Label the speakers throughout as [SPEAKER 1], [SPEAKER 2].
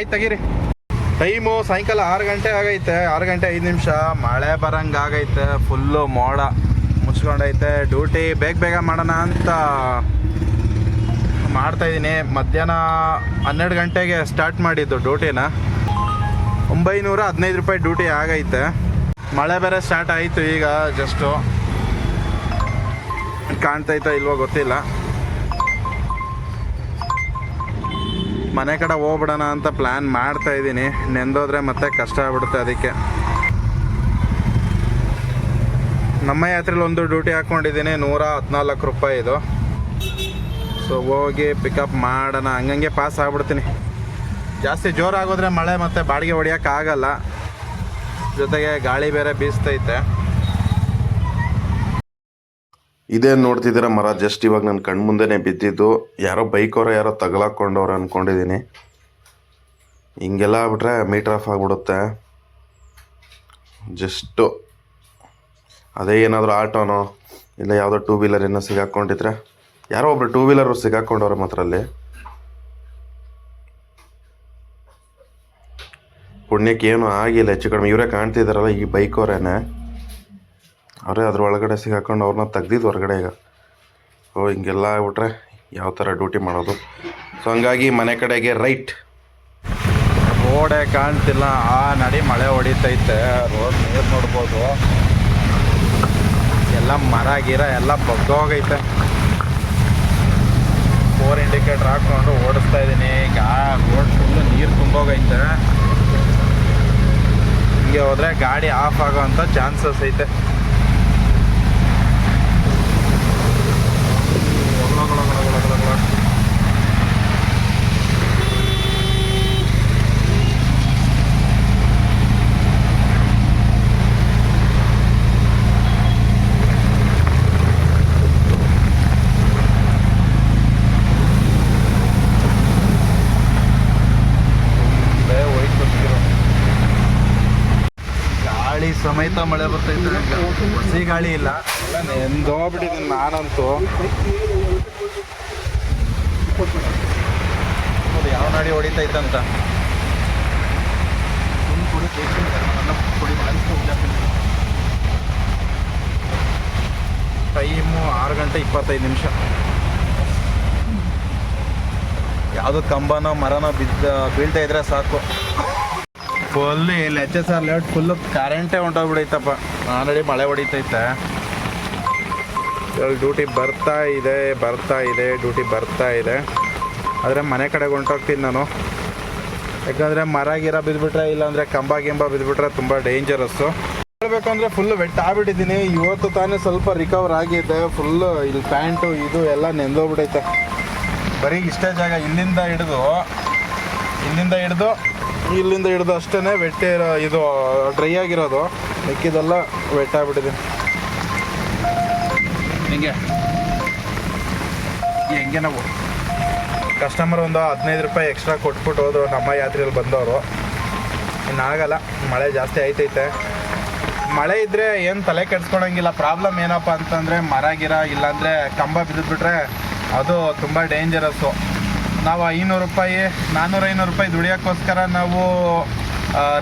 [SPEAKER 1] ಆಯ್ತು ತೆಗೀರಿ. ಟೈಮು ಸಾಯಂಕಾಲ ಆರು ಗಂಟೆ ಆಗೈತೆ, ಆರು ಗಂಟೆ ಐದು ನಿಮಿಷ. ಮಳೆ ಬರಂಗೆ ಆಗೈತೆ ಫುಲ್ಲು ಮೋಡ ಮುಚ್ಕೊಂಡೈತೆ. ಡ್ಯೂಟಿ ಬೇಗ ಬೇಗ ಮಾಡೋಣ ಅಂತ ಮಾಡ್ತಾಯಿದ್ದೀನಿ ಮಧ್ಯಾಹ್ನ ಹನ್ನೆರಡು ಗಂಟೆಗೆ ಸ್ಟಾರ್ಟ್ ಮಾಡಿದ್ದು ಡ್ಯೂಟಿನ ಒಂಬೈನೂರ ಹದಿನೈದು ರೂಪಾಯಿ ಡ್ಯೂಟಿ ಆಗೈತೆ. ಮಳೆ ಬೇರೆ ಸ್ಟಾರ್ಟ್ ಆಯಿತು ಈಗ ಜಸ್ಟು ಕಾಣ್ತೈತೋ ಇಲ್ವೋ ಗೊತ್ತಿಲ್ಲ. ಮನೆ ಕಡೆ ಹೋಗ್ಬಿಡೋಣ ಅಂತ ಪ್ಲ್ಯಾನ್ ಮಾಡ್ತಾ ಇದ್ದೀನಿ. ನೆಂದೋದ್ರೆ ಮತ್ತೆ ಕಷ್ಟ ಆಗ್ಬಿಡುತ್ತೆ ಅದಕ್ಕೆ. ನಮ್ಮ ಯಾತ್ರೆಲಿ ಒಂದು ಡ್ಯೂಟಿ ಹಾಕ್ಕೊಂಡಿದ್ದೀನಿ, ನೂರ ಹದಿನಾಲ್ಕು ರೂಪಾಯಿ ಇದು. ಸೊ ಹೋಗಿ ಪಿಕಪ್ ಮಾಡೋಣ. ಹಂಗಂಗೆ ಪಾಸ್ ಆಗ್ಬಿಡ್ತೀನಿ. ಜಾಸ್ತಿ ಜೋರಾಗೋದ್ರೆ ಮಳೆ ಮತ್ತು ಬಾಡಿಗೆ ಹೊಡಿಯೋಕ್ಕಾಗಲ್ಲ ಜೊತೆಗೆ ಗಾಳಿ ಬೇರೆ ಬೀಸ್ತೈತೆ.
[SPEAKER 2] ಇದೇನು ನೋಡ್ತಿದ್ದೀರ ಮರ ಜಸ್ಟ್ ಇವಾಗ ನನ್ನ ಕಣ್ಮುಂದೆನೇ ಬಿದ್ದಿದ್ದು. ಯಾರೋ ಬೈಕವ್ರ ಯಾರೋ ತಗಲಾಕೊಂಡವ್ರು ಅಂದ್ಕೊಂಡಿದ್ದೀನಿ ಹಿಂಗೆಲ್ಲ ಆಗ್ಬಿಟ್ರೆ ಮೀಟ್ರ್ ಆಫ್ ಆಗಿಬಿಡುತ್ತೆ. ಜಸ್ಟು ಅದೇ ಏನಾದರೂ ಆಟೋನೋ, ಇಲ್ಲ ಯಾವುದೋ ಟೂ ವೀಲರ್ ಏನೋ ಸಿಗಾಕೊಂಡಿದ್ರೆ. ಯಾರೋ ಒಬ್ರು ಟೂ ವೀಲರು ಸಿಗಾಕೊಂಡವ್ರೆ ಮಾತ್ರ ಅಲ್ಲಿ ಪುಣ್ಯಕ್ಕೆ ಏನೂ ಆಗಿಲ್ಲ, ಹೆಚ್ಚು ಕಡಿಮೆ. ಇವರೇ ಕಾಣ್ತಿದ್ದಾರಲ್ಲ ಈ ಬೈಕವ್ರೇನೆ ಅವರೇ ಅದ್ರ ಒಳಗಡೆ ಸಿಗಾಕೊಂಡು ಅವ್ರನ್ನ ತೆಗ್ದಿದ್ದು ಹೊರಗಡೆ ಈಗ. ಓ, ಹಿಂಗೆಲ್ಲ ಆಗ್ಬಿಟ್ರೆ ಯಾವ ಥರ ಡ್ಯೂಟಿ ಮಾಡೋದು? ಸೊ ಹಂಗಾಗಿ ಮನೆ ಕಡೆಗೆ ರೈಟ್.
[SPEAKER 1] ರೋಡೇ ಕಾಣ್ತಿಲ್ಲ, ಆ ನಡಿ ಮಳೆ ಹೊಡಿತೈತೆ, ರೋಡ್ ನೀರು ನೋಡ್ಬೋದು. ಎಲ್ಲ ಮರ ಗಿರ ಎಲ್ಲ ಬಗ್ಗೋಗೈತೆ ಫೋರ್ ಇಂಡಿಕೇಟರ್ ಹಾಕ್ಕೊಂಡು ಓಡಿಸ್ತಾ ಇದ್ದೀನಿ ಈಗ ರೋಡ್ ಫುಲ್ಲು ನೀರು ತುಂಬೋಗೈತೆ. ಹಿಂಗೆ ಹೋದರೆ ಗಾಡಿ ಆಫ್ ಆಗೋವಂಥ ಚಾನ್ಸಸ್ ಐತೆ ತುಂಬೆ ಹೋಯ್ತು ನೀರು. ಸಮೇತ ಮಳೆ ಬರ್ತೈತೆ ಹಸಿ ಗಾಳಿ ಇಲ್ಲ. ಎಂದೋಗ್ಬಿಟ್ಟಿದ್ದೀನಿ ನಾನಂತೂ. ಯಾವ ನಾಡಿ ಹೊಡಿತೈತಂತ ಟೈಮು ಆರು ಗಂಟೆ ಇಪ್ಪತ್ತೈದು ನಿಮಿಷ. ಯಾವುದೋ ಕಂಬನೋ ಮರನೋ ಬಿದ್ದ ಬೀಳ್ತಾ ಇದ್ರೆ ಸಾಕು. ಫುಲ್ ಇಲ್ಲಿ H S R layout full ಕರೆಂಟೇ ಹೊಂಟೋಗ್ಬಿಡೈತಪ್ಪ ಆಲ್ರೆಡಿ ಮಳೆ ಹೊಡಿತೈತೆ. ಡ್ಯೂಟಿ ಬರ್ತಾ ಇದೆ ಬರ್ತಾ ಇದೆ ಡ್ಯೂಟಿ ಬರ್ತಾ ಇದೆ. ಆದರೆ ಮನೆ ಕಡೆಗೆ ಹೊಂಟೋಗ್ತೀನಿ ನಾನು. ಯಾಕಂದರೆ ಮರ ಗಿರ ಬಿದ್ದುಬಿಟ್ರೆ ಇಲ್ಲಾಂದರೆ ಕಂಬ ಗಿಂಬ ಬಿದ್ದುಬಿಟ್ರೆ ತುಂಬ ಡೇಂಜರಸ್ಸು ಹೇಳಬೇಕು ಅಂದರೆ ಫುಲ್ಲು ವೆಟ್ ಆಗಿಬಿಟ್ಟಿದ್ದೀನಿ. ಇವತ್ತು ತಾನೇ ಸ್ವಲ್ಪ ರಿಕವರ್ ಆಗಿದೆ. ಫುಲ್ಲು ಇಲ್ಲಿ ಪ್ಯಾಂಟು ಇದು ಎಲ್ಲ ನೆಂದೋಗ್ಬಿಟ್ಟೈತೆ ಬರೀ ಇಷ್ಟೇ ಜಾಗ, ಇಲ್ಲಿಂದ ಹಿಡಿದು ಇಲ್ಲಿಂದ ಹಿಡಿದು ಇಲ್ಲಿಂದ ಹಿಡಿದು ಅಷ್ಟೇ ವೆಟ್ಟೆ ಇದು ಡ್ರೈ ಆಗಿರೋದು. ಮಿಕ್ಕಿದೆಲ್ಲ ವೆಟ್ ಆಗ್ಬಿಟ್ಟಿದೆ. ಹಿಂಗೆ ಹೆಂಗೆ ನಾವು? ಕಸ್ಟಮರ್ ಒಂದು ಹದಿನೈದು ರೂಪಾಯಿ ಎಕ್ಸ್ಟ್ರಾ ಕೊಟ್ಬಿಟ್ಟು ಹೋದ್ರು ನಮ್ಮ ಯಾತ್ರೆಯಲ್ಲಿ ಬಂದವರು. ಇನ್ನಾಗಲ್ಲ ಮಳೆ ಜಾಸ್ತಿ ಆಯ್ತೈತೆ. ಮಳೆ ಇದ್ದರೆ ಏನು ತಲೆ ಕೆಡ್ಸ್ಕೊಳಂಗಿಲ್ಲ. ಪ್ರಾಬ್ಲಮ್ ಏನಪ್ಪ ಅಂತಂದರೆ ಮರ ಗಿರ ಇಲ್ಲಾಂದರೆ ಕಂಬ ಬಿದ್ದುಬಿಟ್ರೆ ಅದು ತುಂಬ ಡೇಂಜರಸ್ಸು ನಾವು ಐನೂರು ರೂಪಾಯಿ ನಾನ್ನೂರು ಐನೂರು ರೂಪಾಯಿ ದುಡಿಯೋಕ್ಕೋಸ್ಕರ ನಾವು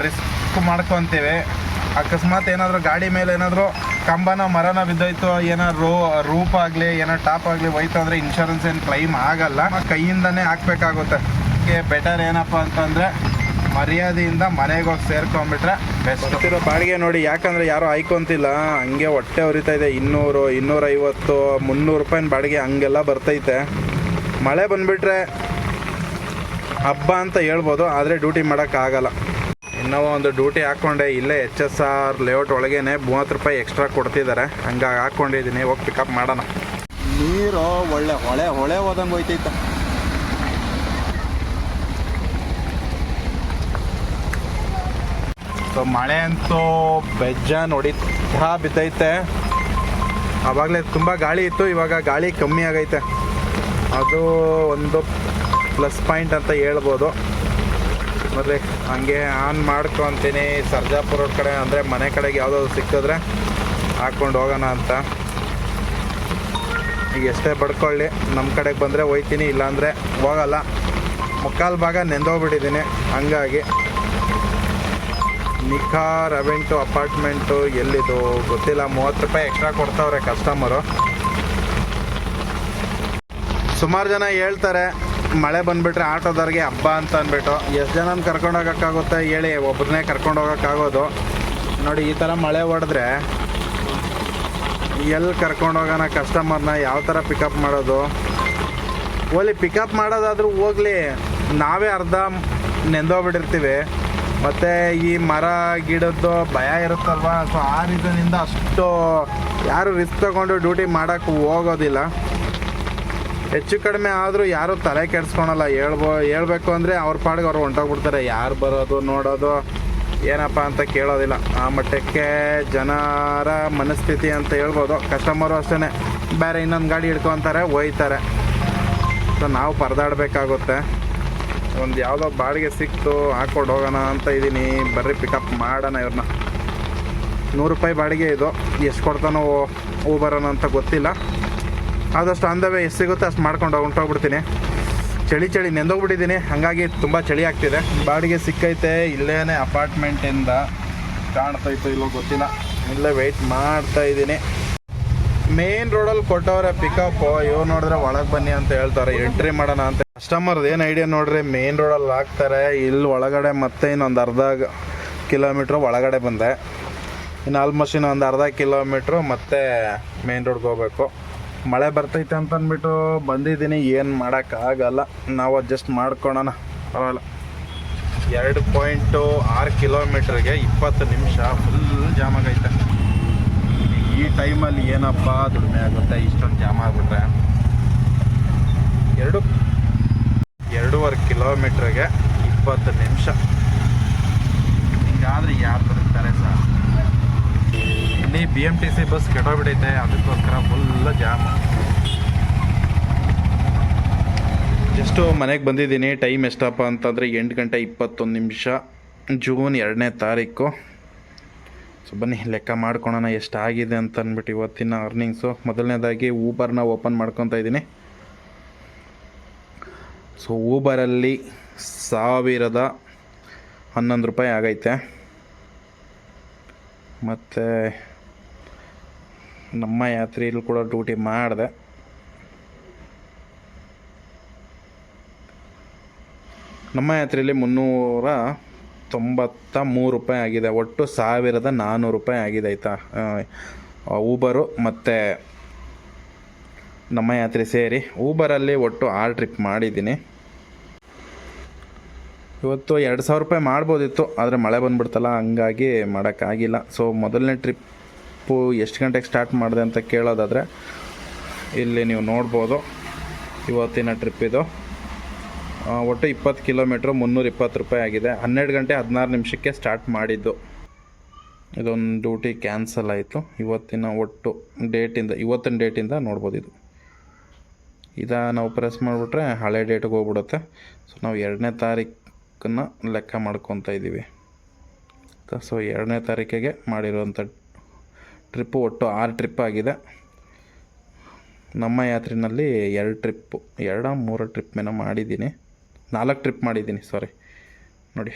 [SPEAKER 1] ರಿಸ್ಕ್ ಮಾಡ್ಕೊತೇವೆ. ಅಕಸ್ಮಾತ್ ಏನಾದರೂ ಗಾಡಿ ಮೇಲೆ ಏನಾದರೂ ಕಂಬನ ಮರನ ಬಿದ್ದೋಯ್ತು, ಏನೋ ರೋ, ರೂಪ್ ಆಗಲಿ, ಏನೋ ಟಾಪ್ ಆಗಲಿ ಹೋಯ್ತು ಅಂದರೆ ಇನ್ಶೂರೆನ್ಸ್ ಏನು ಕ್ಲೈಮ್ ಆಗಲ್ಲ. ಕೈಯಿಂದನೇ ಹಾಕ್ಬೇಕಾಗುತ್ತೆ. ಬೆಟರ್ ಏನಪ್ಪ ಅಂತಂದರೆ ಮರ್ಯಾದೆಯಿಂದ ಮನೆಗೆ ಹೋಗಿ ಸೇರ್ಕೊಂಡ್ಬಿಟ್ರೆ ಬೆಸ್ಟ್ ಬಾಡಿಗೆ ನೋಡಿ, ಯಾಕಂದರೆ ಯಾರು ಆಯ್ಕೊಂತಿಲ್ಲ ಹಂಗೆ ಹೊಟ್ಟೆ ಉರಿತಾ ಇದೆ. ಇನ್ನೂರು, ಇನ್ನೂರೈವತ್ತು, ಮುನ್ನೂರು ರೂಪಾಯಿನ ಬಾಡಿಗೆ ಹಂಗೆಲ್ಲ ಬರ್ತೈತೆ. ಮಳೆ ಬಂದ್ಬಿಟ್ರೆ ಹಬ್ಬ ಅಂತ ಹೇಳ್ಬೋದು ಆದರೆ ಡ್ಯೂಟಿ ಮಾಡೋಕ್ಕಾಗಲ್ಲ ಇನ್ನೂ ಒಂದು ಡ್ಯೂಟಿ ಹಾಕ್ಕೊಂಡೆ ಇಲ್ಲೇ ಎಚ್ ಎಸ್ ಆರ್ ಲೇಔಟ್ ಒಳಗೇನೆ ಮೂವತ್ತು ರೂಪಾಯಿ ಎಕ್ಸ್ಟ್ರಾ ಕೊಡ್ತಿದ್ದಾರೆ. ಹಂಗಾಗಿ ಹಾಕ್ಕೊಂಡಿದ್ದೀನಿ ಹೋಗಿ ಪಿಕಪ್ ಮಾಡೋಣ. ನೀರು ಒಳ್ಳೆ ಹೊಳೆ ಹೊಳೆ ಹೋದಂಗೆ ಹೋಯ್ತೈತ. ಸೊ ಮಳೆ ಅಂತೂ ಬೆಜ್ಜ ಹೊಡಿತಾ ಬಿದ್ದೈತೆ. ಆವಾಗಲೇ ತುಂಬ ಗಾಳಿ ಇತ್ತು ಇವಾಗ ಗಾಳಿ ಕಮ್ಮಿ ಆಗೈತೆ. ಅದು ಒಂದು ಪ್ಲಸ್ ಪಾಯಿಂಟ್ ಅಂತ ಹೇಳ್ಬೋದು. ಮತ್ತು ಹಂಗೆ ಆನ್ ಮಾಡ್ಕೊತೀನಿ ಸರ್ಜಾಪುರ ಕಡೆ ಅಂದರೆ ಮನೆ ಕಡೆಗೆ ಯಾವುದಾದ್ರು ಸಿಕ್ಕಿದ್ರೆ ಹಾಕ್ಕೊಂಡು ಹೋಗೋಣ ಅಂತ. ಈಗ ಎಷ್ಟೇ ಬಡ್ಕೊಳ್ಳಿ ನಮ್ಮ ಕಡೆಗೆ ಬಂದರೆ ಹೋಯ್ತೀನಿ, ಇಲ್ಲಾಂದರೆ ಹೋಗಲ್ಲ. ಮುಕ್ಕಾಲು ಭಾಗ ನೆಂದೋಗ್ಬಿಟ್ಟಿದ್ದೀನಿ, ಹಂಗಾಗಿ. ನಿಖಾ ರವೆಂಟು ಅಪಾರ್ಟ್ಮೆಂಟು ಎಲ್ಲಿದು? ಗೊತ್ತಿಲ್ಲ, ಮೂವತ್ತು ರೂಪಾಯಿ ಎಕ್ಸ್ಟ್ರಾ ಕೊಡ್ತಾವ್ರೆ ಕಸ್ಟಮರು ಸುಮಾರು ಜನ ಹೇಳ್ತಾರೆ, ಮಳೆ ಬಂದ್ಬಿಟ್ರೆ ಆಟೋದವ್ರಿಗೆ ಹಬ್ಬ ಅಂತ ಅಂದ್ಬಿಟ್ಟು. ಎಷ್ಟು ಜನನ ಕರ್ಕೊಂಡು ಹೋಗೋಕ್ಕಾಗುತ್ತೆ ಹೇಳಿ ಒಬ್ಬರನ್ನೇ ಕರ್ಕೊಂಡು ಹೋಗೋಕ್ಕಾಗೋದು. ನೋಡಿ, ಈ ಥರ ಮಳೆ ಹೊಡೆದ್ರೆ ಎಲ್ಲಿ ಕರ್ಕೊಂಡೋಗೋಣ ಕಸ್ಟಮರ್ನ ಯಾವ ಥರ ಪಿಕಪ್ ಮಾಡೋದು? ಓಲಿ ಪಿಕಪ್ ಮಾಡೋದಾದರೂ ಹೋಗಲಿ, ನಾವೇ ಅರ್ಧ ನೆಂದೋಗ್ಬಿಟ್ಟಿರ್ತೀವಿ. ಮತ್ತು ಈ ಮರ, ಗಿಡದ್ದು ಭಯ ಇರುತ್ತಲ್ವ? ಸೊ ಆ ರೀಸನಿಂದ ಅಷ್ಟು ಯಾರು ರಿಸ್ಕ್ ತಗೊಂಡು ಡ್ಯೂಟಿ ಮಾಡೋಕ್ಕೆ ಹೋಗೋದಿಲ್ಲ. ಹೆಚ್ಚು ಕಡಿಮೆ ಆದರೂ ಯಾರು ತಲೆ ಕೆಡಿಸ್ಕೊಳಲ್ಲ. ಹೇಳ್ಬೋ ಹೇಳ್ಬೇಕು ಅಂದರೆ ಅವ್ರ ಪಾಡಿಗೆ ಅವ್ರು ಹೊಂಟೋಗ್ಬಿಡ್ತಾರೆ. ಯಾರು ಬರೋದು, ನೋಡೋದು, ಏನಪ್ಪ ಅಂತ ಕೇಳೋದಿಲ್ಲ. ಆ ಮಟ್ಟಕ್ಕೆ ಜನರ ಮನಸ್ಥಿತಿ ಅಂತ ಹೇಳ್ಬೋದು. ಕಸ್ಟಮರು ಅಷ್ಟೇ ಬೇರೆ ಇನ್ನೊಂದು ಗಾಡಿ ಹಿಡ್ಕೊತಾರೆ, ಒಯ್ತಾರೆ. ಸೊ, ನಾವು ಪರದಾಡಬೇಕಾಗುತ್ತೆ. ಒಂದು ಯಾವುದೋ ಬಾಡಿಗೆ ಸಿಕ್ತು ಹಾಕೊಂಡು ಹೋಗೋಣ ಅಂತ ಇದ್ದೀನಿ ಬರ್ರಿ ಪಿಕಪ್ ಮಾಡೋಣ ಇವ್ರನ್ನ. ನೂರು ರೂಪಾಯಿ ಬಾಡಿಗೆ ಇದು. ಎಷ್ಟು ಕೊಡ್ತಾನೋ ಊಬರನ ಅಂತ ಗೊತ್ತಿಲ್ಲ. ಆದಷ್ಟು ಅಂದವೇ ಎಷ್ಟು ಸಿಗುತ್ತೆ ಅಷ್ಟು ಮಾಡ್ಕೊಂಡು ಹೊಂಟೋಗ್ಬಿಡ್ತೀನಿ ಚಳಿ ಚಳಿ ನೆಂದೋಗ್ಬಿಟ್ಟಿದ್ದೀನಿ. ಹಾಗಾಗಿ ತುಂಬ ಚಳಿ ಆಗ್ತಿದೆ. ಬಾಡಿಗೆ ಸಿಕ್ಕೈತೆ ಇಲ್ಲೇ ಅಪಾರ್ಟ್ಮೆಂಟಿಂದ ಕಾಣ್ತೈತೋ ಇಲ್ಲೋ ಗೊತ್ತಿಲ್ಲ. ಇಲ್ಲೇ ವೆಯ್ಟ್ ಮಾಡ್ತಾ ಇದ್ದೀನಿ. ಮೇನ್ ರೋಡಲ್ಲಿ ಕೊಟ್ಟವ್ರೆ ಪಿಕಪ್ ಇವ್ ನೋಡಿದ್ರೆ ಒಳಗೆ ಬನ್ನಿ ಅಂತ ಹೇಳ್ತಾರೆ. ಎಂಟ್ರಿ ಮಾಡೋಣ ಅಂತ. ಕಸ್ಟಮರ್ದು ಏನು ಐಡಿಯಾ ನೋಡ್ರಿ? ಮೇನ್ ರೋಡಲ್ಲಿ ಹಾಕ್ತಾರೆ. ಇಲ್ಲಿ ಒಳಗಡೆ ಮತ್ತೆ ಇನ್ನೊಂದು ಅರ್ಧ ಕಿಲೋಮೀಟ್ರ್ ಒಳಗಡೆ ಬಂದೆ. ಇನ್ನು ಆಲ್ಮೋಸ್ಟ್ ಇನ್ನೊಂದು ಅರ್ಧ ಕಿಲೋಮೀಟ್ರು ಮತ್ತೆ ಮೇನ್ ರೋಡ್ಗೆ ಹೋಗ್ಬೇಕು. ಮಳೆ ಬರ್ತೈತೆ ಅಂತ ಅಂದ್ಬಿಟ್ಟು ಬಂದಿದ್ದೀನಿ, ಏನು ಮಾಡೋಕ್ಕಾಗಲ್ಲ ನಾವು ಅಡ್ಜಸ್ಟ್ ಮಾಡ್ಕೊಳೋಣ. ಪರವಾಗಿಲ್ಲ. ಎರಡು ಪಾಯಿಂಟು ಆರು ಕಿಲೋಮೀಟ್ರಿಗೆ ಇಪ್ಪತ್ತು ನಿಮಿಷ ಫುಲ್ ಜಾಮ್ ಆಗೈತೆ. ಈ ಟೈಮಲ್ಲಿ ಏನಪ್ಪ ದುಡಿಮೆ ಆಗುತ್ತೆ, ಇಷ್ಟೊಂದು ಜಾಮ್ ಆಗಿಬಿಟ್ರೆ ಎರಡು, ಎರಡೂವರೆ ಕಿಲೋಮೀಟ್ರಿಗೆ ಇಪ್ಪತ್ತು ನಿಮಿಷ. ಹಿಂಗಾದ್ರೆ ಯಾರು ಬರುತ್ತಾರೆ ಸರ್? ಇಲ್ಲಿ B M T C bus ಕೆಟ್ಟೋಗ್ಬಿಟ್ಟೈತೆ ಅದಕ್ಕೋಸ್ಕರ ಫುಲ್ ಜಾಮ್ ಜಸ್ಟು ಮನೆಗೆ ಬಂದಿದ್ದೀನಿ. ಟೈಮ್ ಎಷ್ಟಪ್ಪ ಅಂತಂದರೆ ಎಂಟು ಗಂಟೆ ಇಪ್ಪತ್ತೊಂದು ನಿಮಿಷ. ಜೂನ್ ಎರಡನೇ ತಾರೀಕು. ಸೊ ಬನ್ನಿ, ಲೆಕ್ಕ ಮಾಡ್ಕೊಳೋಣ ಎಷ್ಟಾಗಿದೆ ಅಂತ ಅಂದ್ಬಿಟ್ಟು ಇವತ್ತಿನ ಅರ್ನಿಂಗ್ಸು ಮೊದಲನೇದಾಗಿ ಊಬರ್ನ ಓಪನ್ ಮಾಡ್ಕೊತಾ ಇದ್ದೀನಿ. ಸೊ ಊಬರಲ್ಲಿ ಸಾವಿರದ ಹನ್ನೊಂದು ರೂಪಾಯಿ ಆಗೈತೆ. ಮತ್ತು ನಮ್ಮ ಯಾತ್ರೆಯಲ್ಲಿ ಕೂಡ ಡ್ಯೂಟಿ ಮಾಡಿದೆ. ನಮ್ಮ ಯಾತ್ರೆಯಲ್ಲಿ ಮುನ್ನೂರ ತೊಂಬತ್ತ ಮೂರು ರೂಪಾಯಿ ಆಗಿದೆ. ಒಟ್ಟು ಸಾವಿರದ ನಾನ್ನೂರು ರೂಪಾಯಿ ಆಗಿದೆ ಆಯಿತಾ. ಊಬರು ಮತ್ತು ನಮ್ಮ ಯಾತ್ರೆ ಸೇರಿ ಊಬರಲ್ಲಿ ಒಟ್ಟು ಆರು ಟ್ರಿಪ್ ಮಾಡಿದ್ದೀನಿ. ಇವತ್ತು ಎರಡು ಸಾವಿರ ರೂಪಾಯಿ ಮಾಡ್ಬೋದಿತ್ತು, ಆದರೆ ಮಳೆ ಬಂದ್ಬಿಡ್ತಲ್ಲ, ಹಂಗಾಗಿ ಮಾಡೋಕ್ಕಾಗಿಲ್ಲ. ಸೊ ಮೊದಲನೇ ಟ್ರಿಪ್ಪು ಎಷ್ಟು ಗಂಟೆಗೆ ಸ್ಟಾರ್ಟ್ ಮಾಡಿದೆ ಅಂತ ಕೇಳೋದಾದರೆ ಇಲ್ಲಿ ನೀವು ನೋಡ್ಬೋದು. ಇವತ್ತಿನ ಟ್ರಿಪ್ ಇದು. ಆ, ಒಟ್ಟು ಇಪ್ಪತ್ತು ಕಿಲೋಮೀಟ್ರ್ ಮುನ್ನೂರ ಇಪ್ಪತ್ತು ರೂಪಾಯಿ ಆಗಿದೆ. ಹನ್ನೆರಡು ಗಂಟೆ ಹದಿನಾರು ನಿಮಿಷಕ್ಕೆ ಸ್ಟಾರ್ಟ್ ಮಾಡಿದ್ದು. ಇದೊಂದು ಡ್ಯೂಟಿ ಕ್ಯಾನ್ಸಲ್ ಆಯಿತು. ಇವತ್ತಿನ ಒಟ್ಟು ಡೇಟಿಂದ ಇವತ್ತಿನ ಡೇಟಿಂದ ನೋಡ್ಬೋದು ಇದು. ಇದ ನಾವು ಪ್ರೆಸ್ ಮಾಡಿಬಿಟ್ರೆ ಹಳೆ ಡೇಟಿಗೆ ಹೋಗ್ಬಿಡುತ್ತೆ. ಸೊ ನಾವು ಎರಡನೇ ತಾರೀಕನ್ನು ಲೆಕ್ಕ ಮಾಡ್ಕೊತಾ ಇದ್ದೀವಿ ಸೊ ಎರಡನೇ ತಾರೀಕಿಗೆ ಮಾಡಿರುವಂಥ ಟ್ರಿಪ್ಪು ಒಟ್ಟು ಆರು ಟ್ರಿಪ್ ಆಗಿದೆ. ನಮ್ಮ ಯಾತ್ರೆಯಲ್ಲಿ ಎರಡು ಟ್ರಿಪ್ಪು ಎರಡ, ಮೂರು ಟ್ರಿಪ್ ಏನೋ ಮಾಡಿದ್ದೀನಿ. ನಾಲ್ಕು ಟ್ರಿಪ್ ಮಾಡಿದ್ದೀನಿ ಸಾರಿ ನೋಡಿ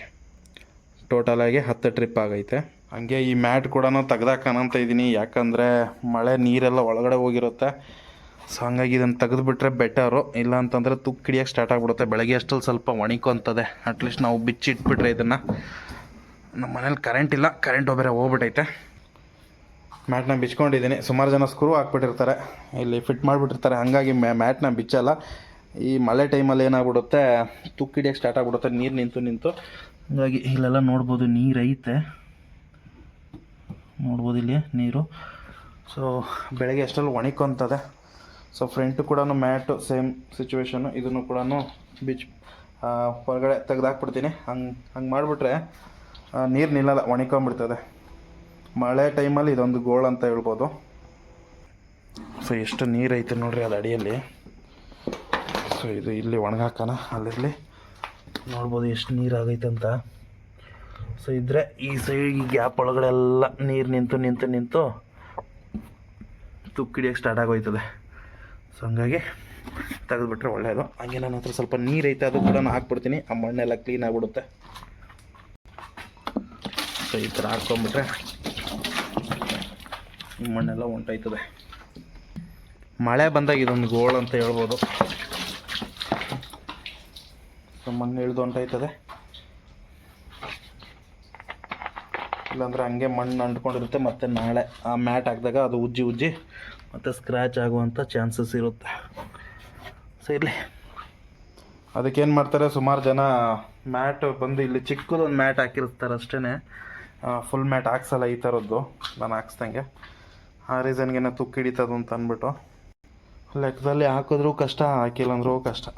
[SPEAKER 1] ಟೋಟಲಾಗಿ ಹತ್ತು ಟ್ರಿಪ್ ಆಗೈತೆ. ಹಂಗೆ ಈ ಮ್ಯಾಟ್ ಕೂಡ ತೆಗ್ದಾಕಂತ ಇದ್ದೀನಿ ಯಾಕಂದರೆ ಮಳೆ ನೀರೆಲ್ಲ ಒಳಗಡೆ ಹೋಗಿರುತ್ತೆ. ಸೊ ಹಂಗಾಗಿ ಇದನ್ನು ತೆಗೆದುಬಿಟ್ರೆ ಬೆಟರು ಇಲ್ಲ ಅಂತಂದರೆ ತುಕ್ಕು ಹಿಡಿಯೋಕೆ ಸ್ಟಾರ್ಟ್ ಆಗಿಬಿಡುತ್ತೆ. ಬೆಳಗ್ಗೆ ಅಷ್ಟಲ್ಲಿ ಸ್ವಲ್ಪ ಒಣಿಕೊಂತದೆ ಅಟ್ಲೀಸ್ಟ್ ನಾವು ಬಿಚ್ಚಿ ಇಟ್ಬಿಟ್ರೆ ಇದನ್ನು. ನಮ್ಮ ಮನೇಲಿ ಕರೆಂಟ್ ಇಲ್ಲ ಕರೆಂಟ್ ಬೇರೆ ಹೋಗ್ಬಿಟ್ಟೈತೆ. ಮ್ಯಾಟ್ನ ಬಿಚ್ಕೊಂಡಿದ್ದೀನಿ. ಸುಮಾರು ಜನ ಸ್ಕ್ರೂ ಹಾಕ್ಬಿಟ್ಟಿರ್ತಾರೆ. ಇಲ್ಲಿ ಫಿಟ್ ಮಾಡಿಬಿಟ್ಟಿರ್ತಾರೆ. ಹಾಗಾಗಿ ಮ್ಯಾ ಮ್ಯಾಟ್ನ ಬಿಚ್ಚಲ್ಲ. ಈ ಮಳೆ ಟೈಮಲ್ಲಿ ಏನಾಗ್ಬಿಡುತ್ತೆ ತುಕ್ಕಿಡಿಯೋಕ್ಕೆ ಸ್ಟಾರ್ಟ್ ಆಗ್ಬಿಡುತ್ತೆ. ನೀರು ನಿಂತು ನಿಂತು. ಹಾಗಾಗಿ ಇಲ್ಲೆಲ್ಲ ನೋಡ್ಬೋದು, ನೀರು ಐತೆ. ನೋಡ್ಬೋದು ಇಲ್ಲಿ ನೀರು. ಸೊ ಬೆಳಗ್ಗೆ ಅಷ್ಟರಲ್ಲಿ ಒಣಕೊಂತದೆ ಸೊ ಫ್ರಂಟು ಕೂಡ ಮ್ಯಾಟು ಸೇಮ್ ಸಿಚುವೇಶನು ಇದನ್ನು ಕೂಡ ಬಿಚ್ ಹೊರಗಡೆ ತೆಗೆದಾಕ್ಬಿಡ್ತೀನಿ. ಹಂಗೆ ಹಂಗೆ ಮಾಡಿಬಿಟ್ರೆ ನೀರು ನಿಲ್ಲಲ್ಲ ಒಣಕೊಂಬಿಡ್ತದೆ ಮಳೆ ಟೈಮಲ್ಲಿ ಇದೊಂದು ಗೋಳ್ ಅಂತ ಹೇಳ್ಬೋದು. ಸೊ ಎಷ್ಟು ನೀರು ಐತೆ ನೋಡ್ರಿ ಅದು ಅಡಿಯಲ್ಲಿ. ಸೊ ಇದು ಇಲ್ಲಿ ಒಣಗಾಕನ ಅಲ್ಲಿರಲಿ. ನೋಡ್ಬೋದು ಎಷ್ಟು ನೀರು ಆಗೈತೆ ಅಂತ. ಸೊ ಇದ್ರೆ ಈ ಸೈಡ್ ಈ ಗ್ಯಾಪ್ ಒಳಗಡೆ ಎಲ್ಲ ನೀರು ನಿಂತು ನಿಂತು ನಿಂತು ತುಕ್ಕು ಹಿಡಿಯೋಕೆ ಸ್ಟಾರ್ಟ್ ಆಗೋಯ್ತದೆ. ಸೊ ಹಂಗಾಗಿ ತೆಗೆದುಬಿಟ್ರೆ ಒಳ್ಳೆಯದು ಹಂಗೆ ನನ್ನ ಹತ್ರ ಸ್ವಲ್ಪ ನೀರು ಐತೆ ಅದು ಕೂಡ ಹಾಕ್ಬಿಡ್ತೀನಿ. ಆ ಮಣ್ಣೆಲ್ಲ ಕ್ಲೀನ್ ಆಗಿಬಿಡುತ್ತೆ. ಸೊ ಈ ಥರ ಹಾಕ್ಕೊಂಬಿಟ್ರೆ ಮಣ್ಣೆಲ್ಲ ಹೊಂಟೋಯ್ತದೆ ಮಳೆ ಬಂದಾಗ ಇದೊಂದು ಗೋಳ್ ಅಂತ ಹೇಳ್ಬೋದು. ಮಣ್ಣು ಇಳಿದು ಹೊಂಟೋಯ್ತದೆ ಇಲ್ಲಾಂದ್ರೆ ಹಂಗೆ ಮಣ್ಣು ಅಂಟ್ಕೊಂಡಿರುತ್ತೆ, ಮತ್ತು ನಾಳೆ ಆ ಮ್ಯಾಟ್ ಹಾಕಿದಾಗ ಅದು ಉಜ್ಜಿ ಉಜ್ಜಿ ಮತ್ತು ಸ್ಕ್ರ್ಯಾಚ್ ಆಗುವಂಥ ಚಾನ್ಸಸ್ ಇರುತ್ತೆ. ಸೊ, ಇರಲಿ. ಅದಕ್ಕೇನು ಮಾಡ್ತಾರೆ, ಸುಮಾರು ಜನ ಮ್ಯಾಟ್ ಬಂದು ಇಲ್ಲಿ ಚಿಕ್ಕದೊಂದು ಮ್ಯಾಟ್ ಹಾಕಿರ್ತಾರೆ ಅಷ್ಟೇ ಫುಲ್ ಮ್ಯಾಟ್ ಹಾಕ್ಸಲ್ಲ ಈ ಥರದ್ದು ನಾನು ಹಾಕ್ಸ್ದಂಗೆ ಆ ರೀಸನ್ಗೆ ತುಕ್ಕು ಹಿಡಿತದು ಅಂತ ಅಂದ್ಬಿಟ್ಟು. ಲೆಕ್ಕದಲ್ಲಿ ಹಾಕಿದ್ರೂ ಕಷ್ಟ, ಹಾಕಿಲ್ಲ ಅಂದ್ರೂ ಕಷ್ಟ.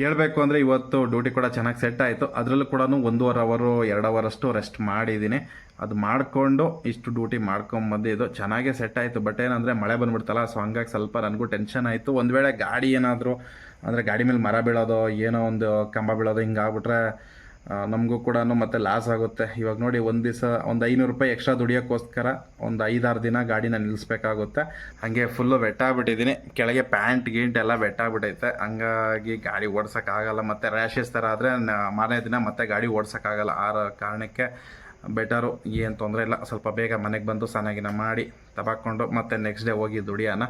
[SPEAKER 1] ಹೇಳಬೇಕು ಅಂದರೆ ಇವತ್ತು ಡ್ಯೂಟಿ ಕೂಡ ಚೆನ್ನಾಗಿ ಸೆಟ್ ಆಯಿತು. ಅದರಲ್ಲೂ ಕೂಡ ಒಂದೂವರೆ ಅವರು ಎರಡು ಅಷ್ಟು ರೆಸ್ಟ್ ಮಾಡಿದ್ದೀನಿ. ಅದು ಮಾಡಿಕೊಂಡು ಇಷ್ಟು ಡ್ಯೂಟಿ ಮಾಡ್ಕೊಂಬಂದಿದ್ದು ಚೆನ್ನಾಗೇ ಸೆಟ್ ಆಯಿತು. ಬಟ್ ಏನಂದರೆ ಮಳೆ ಬಂದ್ಬಿಡ್ತಲ್ಲ ಸೊ ಹಂಗಾಗಿ ಸ್ವಲ್ಪ ನನಗೂ ಟೆನ್ಷನ್ ಆಯಿತು. ಒಂದು ವೇಳೆ ಗಾಡಿ ಏನಾದರೂ, ಅಂದರೆ ಗಾಡಿ ಮೇಲೆ ಮರ ಬೀಳೋದು, ಏನೋ ಒಂದು ಕಂಬ ಬೀಳೋದು ಹಿಂಗೆ ಆಗ್ಬಿಟ್ರೆ ನಮಗೂ ಕೂಡ ಮತ್ತೆ ಲಾಸ್ ಆಗುತ್ತೆ. ಇವಾಗ ನೋಡಿ ಒಂದು ದಿವಸ ಒಂದು ಐನೂರು ರೂಪಾಯಿ ಎಕ್ಸ್ಟ್ರಾ ದುಡಿಯೋಕ್ಕೋಸ್ಕರ ಒಂದು ಐದಾರು ದಿನ ಗಾಡಿನ ನಿಲ್ಲಿಸ್ಬೇಕಾಗುತ್ತೆ ಹಾಗೆ ಫುಲ್ಲು ಬೆಟ್ಟಾಗ್ಬಿಟ್ಟಿದ್ದೀನಿ ಕೆಳಗೆ ಪ್ಯಾಂಟ್ ಗೀಂಟ್ ಎಲ್ಲ ಬೆಟ್ಟಾಗ್ಬಿಟ್ಟೈತೆ ಹಂಗಾಗಿ ಗಾಡಿ ಓಡ್ಸೋಕ್ಕಾಗಲ್ಲ ಮತ್ತು ರ್ಯಾಷಸ್ ಥರ ಆದರೆ ಮಾರನೇ ದಿನ ಮತ್ತೆ ಗಾಡಿ ಓಡ್ಸೋಕ್ಕಾಗಲ್ಲ ಆ ಕಾರಣಕ್ಕೆ ಬೆಟರು ಏನು ತೊಂದರೆ ಇಲ್ಲ. ಸ್ವಲ್ಪ ಬೇಗ ಮನೆಗೆ ಬಂದು ಸನಾಗಿನ ಮಾಡಿ ತಬಾಕೊಂಡು ಮತ್ತೆ ನೆಕ್ಸ್ಟ್ ಡೇ ಹೋಗಿ ದುಡಿಯೋಣ.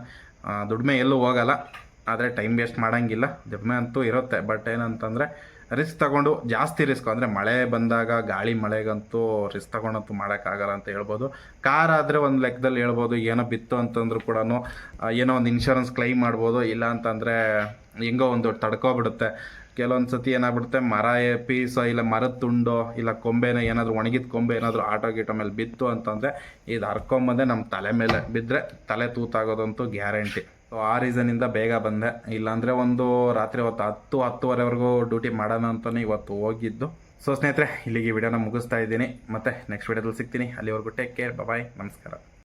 [SPEAKER 1] ದುಡಿಮೆ ಎಲ್ಲೂ ಹೋಗಲ್ಲ. ಆದರೆ ಟೈಮ್ ವೇಸ್ಟ್ ಮಾಡೋಂಗಿಲ್ಲ. ದುಡಿಮೆ ಅಂತೂ ಇರುತ್ತೆ. ಬಟ್ ಏನಂತಂದರೆ ರಿಸ್ಕ್ ತಗೊಂಡು ಜಾಸ್ತಿ ರಿಸ್ಕ್ ಅಂದರೆ ಮಳೆ ಬಂದಾಗ ಗಾಳಿ ಮಳೆಗಂತೂ ರಿಸ್ಕ್ ತಗೊಂಡಂತೂ ಮಾಡೋಕ್ಕಾಗಲ್ಲ ಅಂತ ಹೇಳ್ಬೋದು. ಕಾರ್ ಆದರೆ ಒಂದು ಲೆಕ್ಕದಲ್ಲಿ ಹೇಳ್ಬೋದು, ಏನೋ ಬಿತ್ತು ಅಂತಂದ್ರೂ ಕೂಡ ಏನೋ ಒಂದು ಇನ್ಶೂರೆನ್ಸ್ ಕ್ಲೈಮ್ ಮಾಡ್ಬೋದು, ಇಲ್ಲ ಅಂತಂದರೆ ಹೆಂಗೋ ಒಂದು ತಡ್ಕೊಬಿಡುತ್ತೆ. ಕೆಲವೊಂದು ಸತಿ ಏನಾಗ್ಬಿಡುತ್ತೆ, ಮರ ಪೀಸೋ ಇಲ್ಲ ಮರದ ತುಂಡೋ ಇಲ್ಲ ಕೊಂಬೆನ ಏನಾದರೂ ಒಣಗಿದ ಕೊಂಬೆ ಏನಾದರೂ ಆಟೋ ಗೀಟೋ ಮೇಲೆ ಬಿತ್ತು ಅಂತಂದರೆ ಇದು ಹರ್ಕೊಂಬಂದೆ ನಮ್ಮ ತಲೆ ಮೇಲೆ. ಬಿದ್ದರೆ ತಲೆ ತೂತಾಗೋದಂತೂ ಗ್ಯಾರಂಟಿ. ಸೊ ಆ ರೀಸನಿಂದ ಬೇಗ ಬಂದೆ. ಇಲ್ಲಾಂದರೆ ಒಂದು ರಾತ್ರಿ ಹೊತ್ತು, ಹತ್ತು, ಹತ್ತುವರೆವರೆಗೂ ಡ್ಯೂಟಿ ಮಾಡೋಣ ಅಂತಲೇ ಇವತ್ತು ಹೋಗಿದ್ದು. ಸೊ ಸ್ನೇಹಿತರೆ, ಇಲ್ಲಿಗೆ ವಿಡಿಯೋನ ಮುಗಿಸ್ತಾ ಇದ್ದೀನಿ. ಮತ್ತೆ ನೆಕ್ಸ್ಟ್ ವಿಡಿಯೋದಲ್ಲಿ ಸಿಗ್ತೀನಿ. ಅಲ್ಲಿವರೆಗೂ ಟೇಕ್ ಕೇರ್ ಬಾಯ್ ನಮಸ್ಕಾರ.